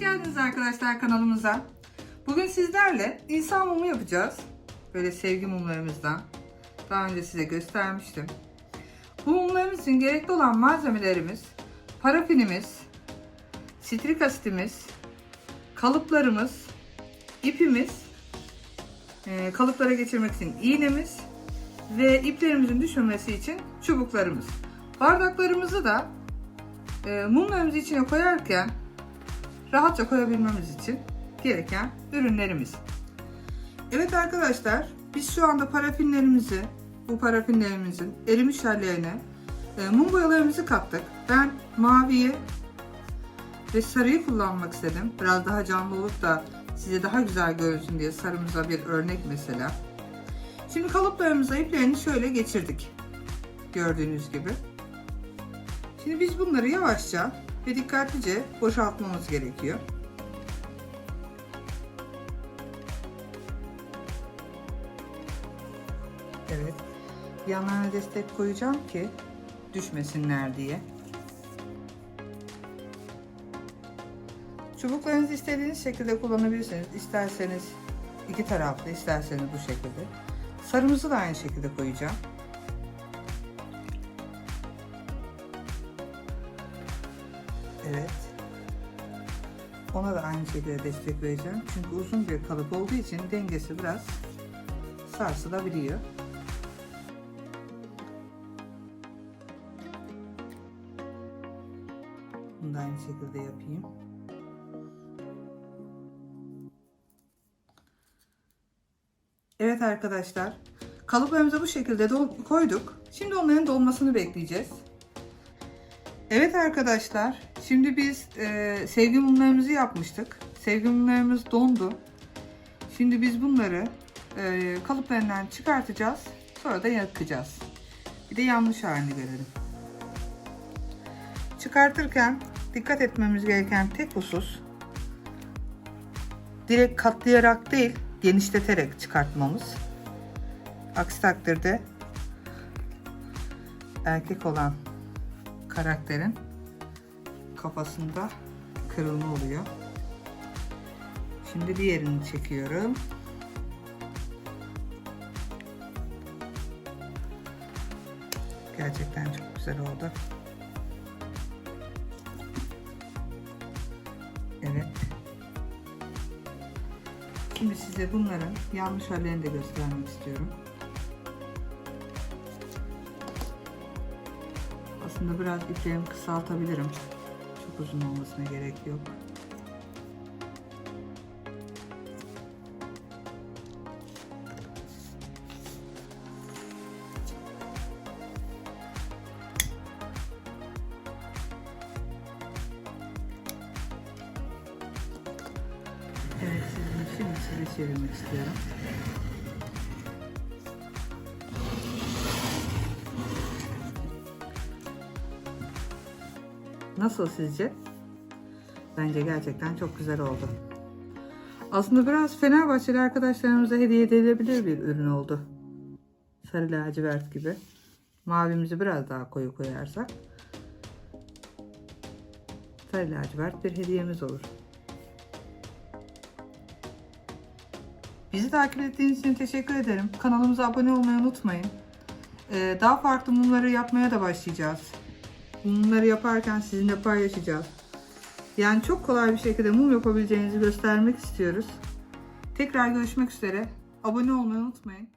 geldiniz arkadaşlar kanalımıza. Bugün sizlerle insan mumu yapacağız. Böyle sevgi mumlarımızdan. Daha önce size göstermiştim. Bu mumlarımız için gerekli olan malzemelerimiz parafinimiz, sitrik asitimiz, kalıplarımız, ipimiz, e, kalıplara geçirmek için iğnemiz ve iplerimizin düşmemesi için çubuklarımız. Bardaklarımızı da e, mumlarımızı içine koyarken rahatça koyabilmemiz için gereken ürünlerimiz. Evet arkadaşlar biz şu anda parafinlerimizi bu parafinlerimizin erimiş hallerine e, mum boyalarımızı kattık. Ben maviyi ve sarıyı kullanmak istedim. Biraz daha canlı olup da size daha güzel görünsün diye sarımıza bir örnek mesela. Şimdi kalıplarımıza iplerini şöyle geçirdik. Gördüğünüz gibi. Şimdi biz bunları yavaşça ve dikkatlice boşaltmamız gerekiyor. Evet. Yanlarına destek koyacağım ki düşmesinler diye. Çubuklarınızı istediğiniz şekilde kullanabilirsiniz. İsterseniz iki taraflı, isterseniz bu şekilde. Sarımızı da aynı şekilde koyacağım. Evet. Ona da aynı şekilde destek vereceğim. Çünkü uzun bir kalıp olduğu için dengesi biraz sarsılabiliyor. Bunu da aynı şekilde yapayım. Evet arkadaşlar. Kalıplarımızı bu şekilde koyduk. Şimdi onların dolmasını bekleyeceğiz. Evet arkadaşlar. Şimdi biz e, sevgi mumlarımızı yapmıştık. Sevgi mumlarımız dondu. Şimdi biz bunları e, kalıplarından çıkartacağız. Sonra da yakacağız. Bir de yanmış halini görelim. Çıkartırken dikkat etmemiz gereken tek husus direkt katlayarak değil genişleterek çıkartmamız. Aksi takdirde erkek olan karakterin kafasında kırılma oluyor. Şimdi diğerini çekiyorum. Gerçekten çok güzel oldu. Evet. Şimdi size bunların yanlış hallerini de göstermek istiyorum. Aslında biraz iplerimi kısaltabilirim. Çok uzun olmasına gerek yok. Evet, sizin size çevirmek istiyorum. Nasıl sizce? Bence gerçekten çok güzel oldu. Aslında biraz Fenerbahçeli arkadaşlarımıza hediye edilebilir bir ürün oldu. Sarı lacivert gibi. Mavimizi biraz daha koyu koyarsak. Sarı lacivert bir hediyemiz olur. Bizi takip ettiğiniz için teşekkür ederim. Kanalımıza abone olmayı unutmayın. Ee, daha farklı mumları yapmaya da başlayacağız. Mumları yaparken sizinle paylaşacağız. Yani çok kolay bir şekilde mum yapabileceğinizi göstermek istiyoruz. Tekrar görüşmek üzere. Abone olmayı unutmayın.